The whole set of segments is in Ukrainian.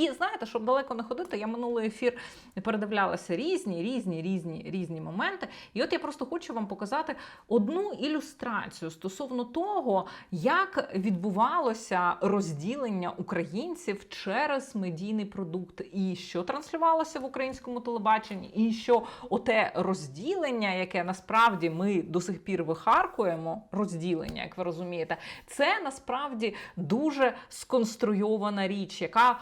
І знаєте, щоб далеко не ходити, я минулий ефір передивлялася різні, різні, різні, різні моменти. І от я просто хочу вам показати одну ілюстрацію стосовно того, як відбувалося розділення українців через медійний продукт, і що транслювалося в українському телебаченні, і що оте розділення, яке насправді ми до сих пір вихаркуємо, розділення, як ви розумієте, це насправді дуже сконструйована річ, яка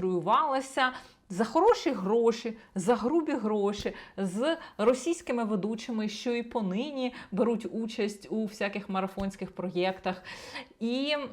конструювалася. За хороші гроші, за грубі гроші з російськими ведучими, що і понині беруть участь у всяких марафонських проєктах. І м-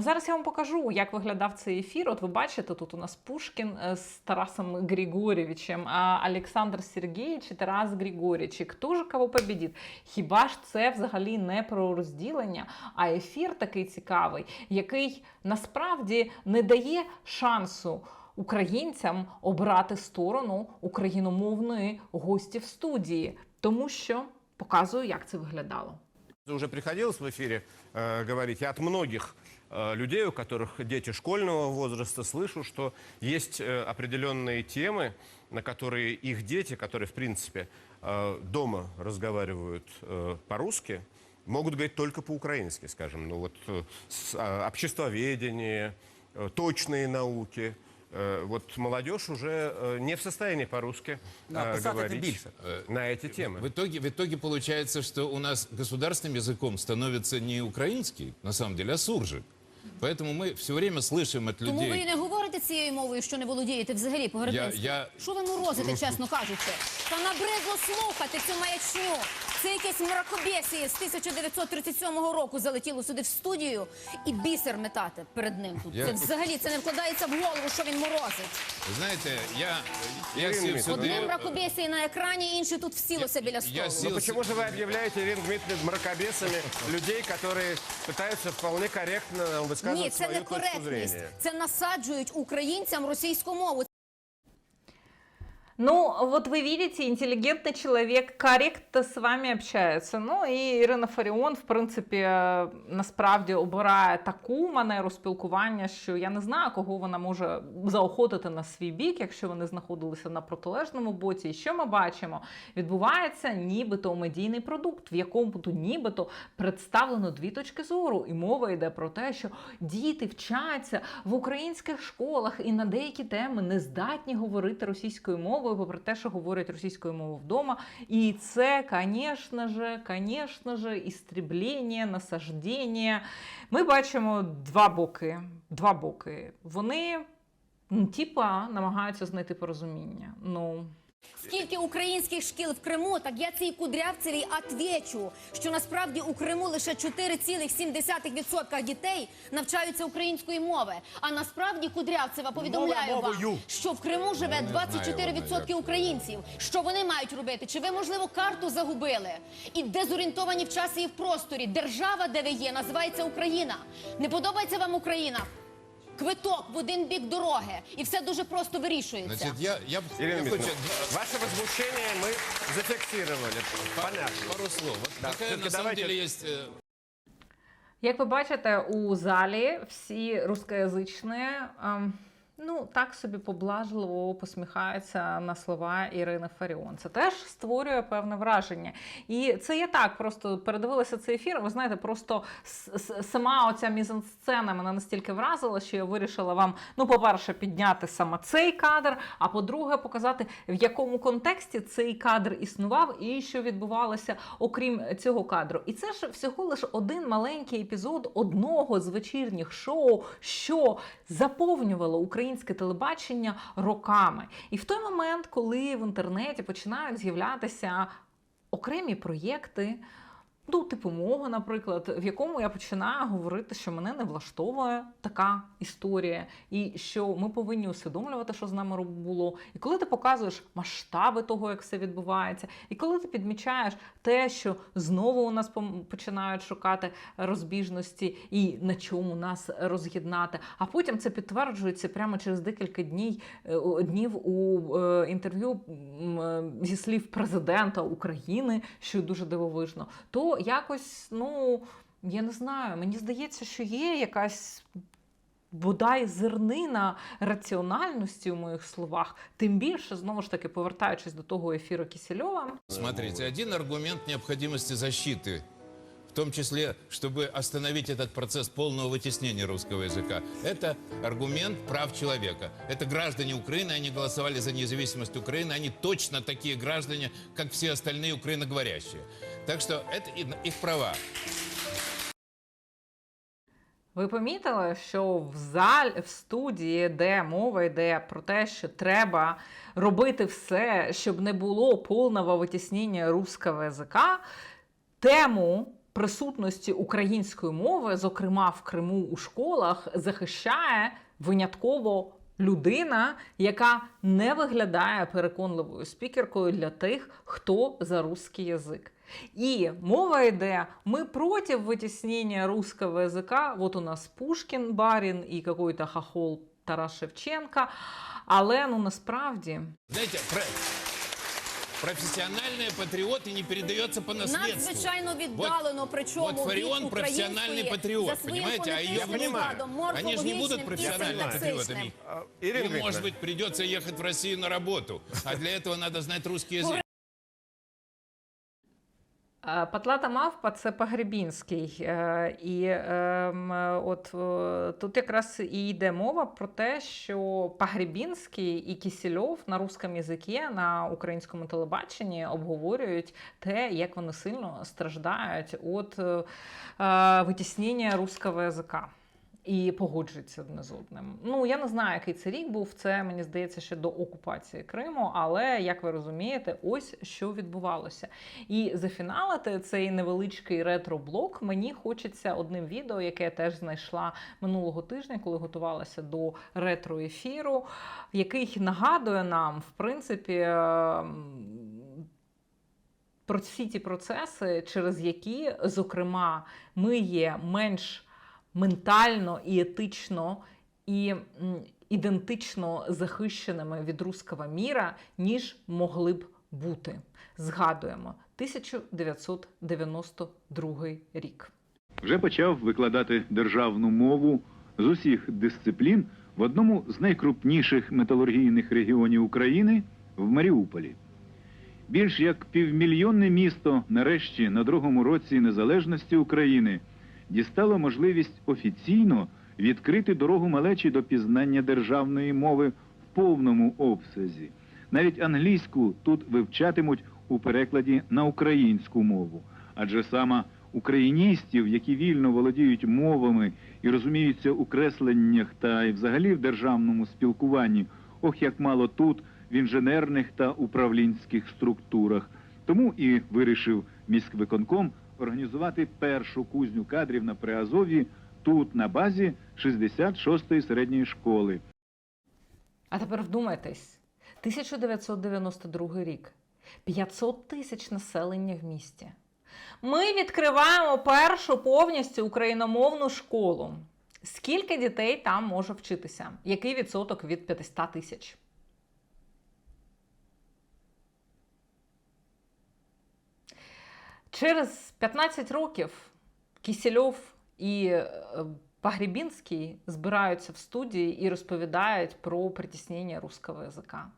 зараз я вам покажу, як виглядав цей ефір. От ви бачите, тут у нас Пушкін е, з Тарасом Григорьевичем, а Олександр Сергійович і Тарас Григорьевич. І Хто ж кого побідить? Хіба ж це взагалі не про розділення, а ефір такий цікавий, який насправді не дає шансу українцям обрати сторону україномовної гості в студії, тому що показую, як це виглядало. Уже приходилось в эфире э, говорить, я от многих э, людей, у которых дети школьного возраста, слышу, что есть э, определенные темы, на которые их дети, которые, в принципе, э, дома разговаривают э, по-русски, могут говорить только по-украински, скажем. Ну вот э, с- а, обществоведение, э, точные науки. Э, Вот молодежь уже э, не в состоянии по-русски Ну, э, а писать это говорить більше. на эти темы. В итоге, в итоге получается, что у нас государственным языком становится не украинский, на самом деле, а суржик. Поэтому мы все время слышим от Тому ви і людей... не говорите цією мовою, що не володієте взагалі по Я- я- Що ви морозите, чесно кажучи? Та набридло слухати цю маячню. Це якесь мракобєсіє з 1937 року залетіло сюди в студію і бісер метати перед ним тут. Я- Це взагалі це не вкладається в голову, що він морозить. Знаете, я, я Ирина сел Дмитриевна, сюда- Одне мракобєсіє на екрані, інше тут всілося біля я столу. сів- Ну почему же вы объявляете, Ирина Дмитриевна, мракобесами людей, которые пытаются вполне корректно высказывать Ні, це свою не точку коректність. зрения? Це насаджують українцям російську мову. Ну, вот вы видите, интеллигентный человек корректно с вами общается. Ну і Ірина Фаріон, в принципі, насправді обирає таку манеру спілкування, що я не знаю, кого вона може заохотити на свій бік, якщо вони знаходилися на протилежному боці. І що ми бачимо? Відбувається нібито медійний продукт, в якому тут нібито представлено дві точки зору. І мова йде про те, що діти вчаться в українських школах і на деякі теми не здатні говорити російською мовою, попри те, що говорять російською мовою вдома. І це, звісно ж, звісно ж, істріблення, насаждення. Ми бачимо два боки. Два боки. Вони. Типа намагаються знайти порозуміння. Ну Скільки українських шкіл в Криму, так я цій кудрявцевій отвечу, що насправді у Криму лише 4,7% дітей навчаються української мови. А насправді Кудрявцева повідомляю вам, мовою. що в Криму живе не знаю 24% українців. Що вони мають робити? Чи ви, можливо, карту загубили? І дезорієнтовані в часі і в просторі. Держава, де ви є, називається Україна. Не подобається вам Україна? Квиток в один бік дороги, і все дуже просто вирішується. Значит, я, я, Ирина я хочу- ваше возмущение мы зафиксировали. Понятно. пару слов. Вот Да, на самом давайте- деле есть... э, Як ви бачите, у залі всі рускоязичні, ем, ну так собі поблажливо посміхаються на слова Ірини Фаріон. Це теж створює певне враження. І це я так просто передивилася цей ефір. Ви знаєте, просто сама оця мізансцена мене настільки вразила, що я вирішила вам, ну, по-перше, підняти саме цей кадр, а по-друге, показати, в якому контексті цей кадр існував і що відбувалося окрім цього кадру. І це ж всього лише один маленький епізод одного з вечірніх шоу, що заповнювало українське телебачення роками. І в той момент, коли в інтернеті починають з'являтися окремі проєкти. Ну, типу мого, наприклад, в якому я починаю говорити, що мене не влаштовує така історія, і що ми повинні усвідомлювати, що з нами було. І коли ти показуєш масштаби того, як все відбувається, і коли ти підмічаєш те, що знову у нас починають шукати розбіжності і на чому нас роз'єднати, а потім це підтверджується прямо через декілька днів, е, днів у е, інтерв'ю е, зі слів президента України, що дуже дивовижно, то якось, ну я не знаю, мені здається, що є якась бодай зернина раціональності у моїх словах, тим більше, знову ж таки, повертаючись до того ефіру Кісельова, Смотрите, один аргумент необходимости защиты, в том числе, чтобы остановить этот процесс полного вытеснения русского языка, это аргумент прав человека. Это граждане Украины, они голосовали за независимость Украины, они точно такие граждане, как все остальные украиноговорящие. Так это и- их права. Ви помітили, що в зал в студії, де мова йде про те, що треба робити все, щоб не було повного витіснення русского язика, тему присутності української мови, зокрема в Криму у школах, захищає винятково людина, яка не виглядає переконливою спікеркою для тих, хто за русский язик. І мова йде, ми проти витіснення русского язика. Вот у нас Пушкін Барін і какой-то хахол Тарас Шевченка. Але ну насправді Знаете, про- профессиональные патриоты не передается по наследству. Надзвичайно віддалено, причому вот Фаріон від професіональний української патріот, за своїм понимаете? А її фонетичним понимаю. складом, Они же не будут морфологічним і профессиональными синтаксичним. патриотами. А, Ирина Им, может Дмитриевна, быть, придется ехать в Россию на работу. А для этого надо знать русский язык. Е, Патлата мавпа це Погребінський. Е, І ем, от е, тут якраз і йде мова про те, що Пагребінський і Кісільов на русскому язикі на українському телебаченні обговорюють те, як вони сильно страждають від витіснення русского язика. І погоджуються одне з одним. Ну я не знаю, який це рік був. Це мені здається ще до окупації Криму. Але як ви розумієте, ось що відбувалося. І зафіналити цей невеличкий ретро-блок мені хочеться одним відео, яке я теж знайшла минулого тижня, коли готувалася до ретро-ефіру, який нагадує нам, в принципі. ем, Про всі ті процеси, через які, зокрема, ми є менш ментально і етично і ідентично захищеними від руского міра, ніж могли б бути. Згадуємо 1992 рік. вже почав викладати державну мову з усіх дисциплін в одному з найкрупніших металургійних регіонів України в Маріуполі. Більш як півмільйонне місто нарешті на другому році незалежності України дістало можливість офіційно відкрити дорогу малечі до пізнання державної мови в повному обсязі. Навіть англійську тут вивчатимуть у перекладі на українську мову, адже саме україністів, які вільно володіють мовами і розуміються у кресленнях та й взагалі в державному спілкуванні, ох як мало тут в інженерних та управлінських структурах. Тому і вирішив міськвиконком організувати першу кузню кадрів на Приазов'ї тут, на базі 66-ї середньої школи. А тепер вдумайтесь: 1992 рік. 500 тисяч населення в місті. Ми відкриваємо першу повністю україномовну школу. Скільки дітей там може вчитися? Який відсоток від 500 тисяч? Через 15 років Кісельов і е, Погребінський збираються в студії і розповідають про притіснення русского язика.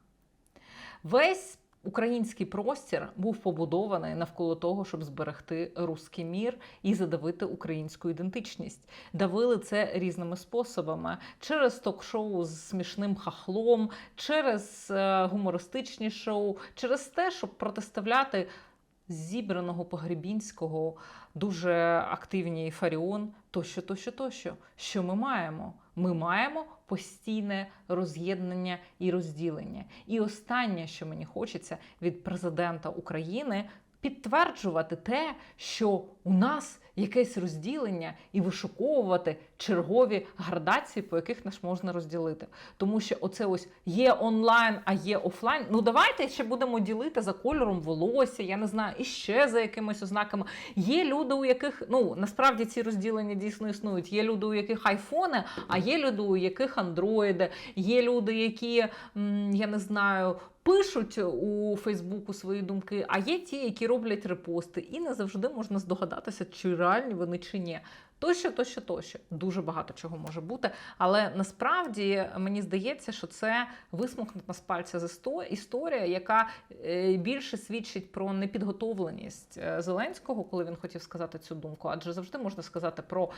Весь український простір був побудований навколо того, щоб зберегти руський мір і задавити українську ідентичність. Давили це різними способами: через ток-шоу з смішним хахлом, через е, гумористичні шоу, через те, щоб протиставляти зібраного погребінського, дуже активній Фаріон, тощо, тощо, тощо. Що ми маємо? Ми маємо постійне роз'єднання і розділення. І останнє, що мені хочеться від президента України, підтверджувати те, що у нас якесь розділення і вишуковувати чергові градації, по яких нас можна розділити. Тому що оце ось є онлайн, а є офлайн. Ну давайте ще будемо ділити за кольором волосся, я не знаю, і ще за якимись ознаками. Є люди, у яких ну насправді ці розділення дійсно існують. Є люди, у яких айфони, а є люди, у яких андроїди, є люди, які я не знаю. Пишуть у Фейсбуку свої думки, а є ті, які роблять репости, і не завжди можна здогадатися, чи реальні вони чи ні. Тощо, тощо, тощо. Дуже багато чого може бути. Але насправді мені здається, що це висмокнута з пальця з істо- історія, яка е, більше свідчить про непідготовленість е, Зеленського, коли він хотів сказати цю думку. Адже завжди можна сказати про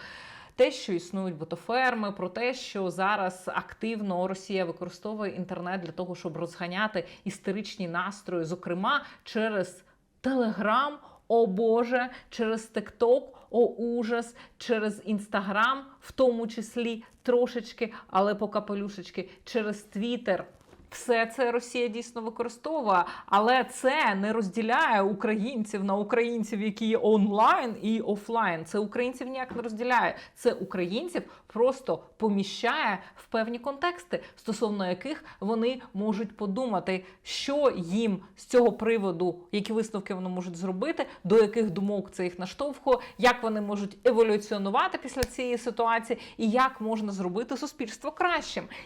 те, що існують ботоферми, про те, що зараз активно Росія використовує інтернет для того, щоб розганяти істеричні настрої, зокрема через Телеграм. О Боже, через Тикток, о ужас, через Інстаграм, в тому числі трошечки, але по капелюшечки, через Твіттер. Все це Росія дійсно використовує, але це не розділяє українців на українців, які є онлайн і офлайн. Це українців ніяк не розділяє. Це українців просто поміщає в певні контексти, стосовно яких вони можуть подумати, що їм з цього приводу, які висновки вони можуть зробити, до яких думок це їх наштовхує, як вони можуть еволюціонувати після цієї ситуації, і як можна зробити суспільство кращим.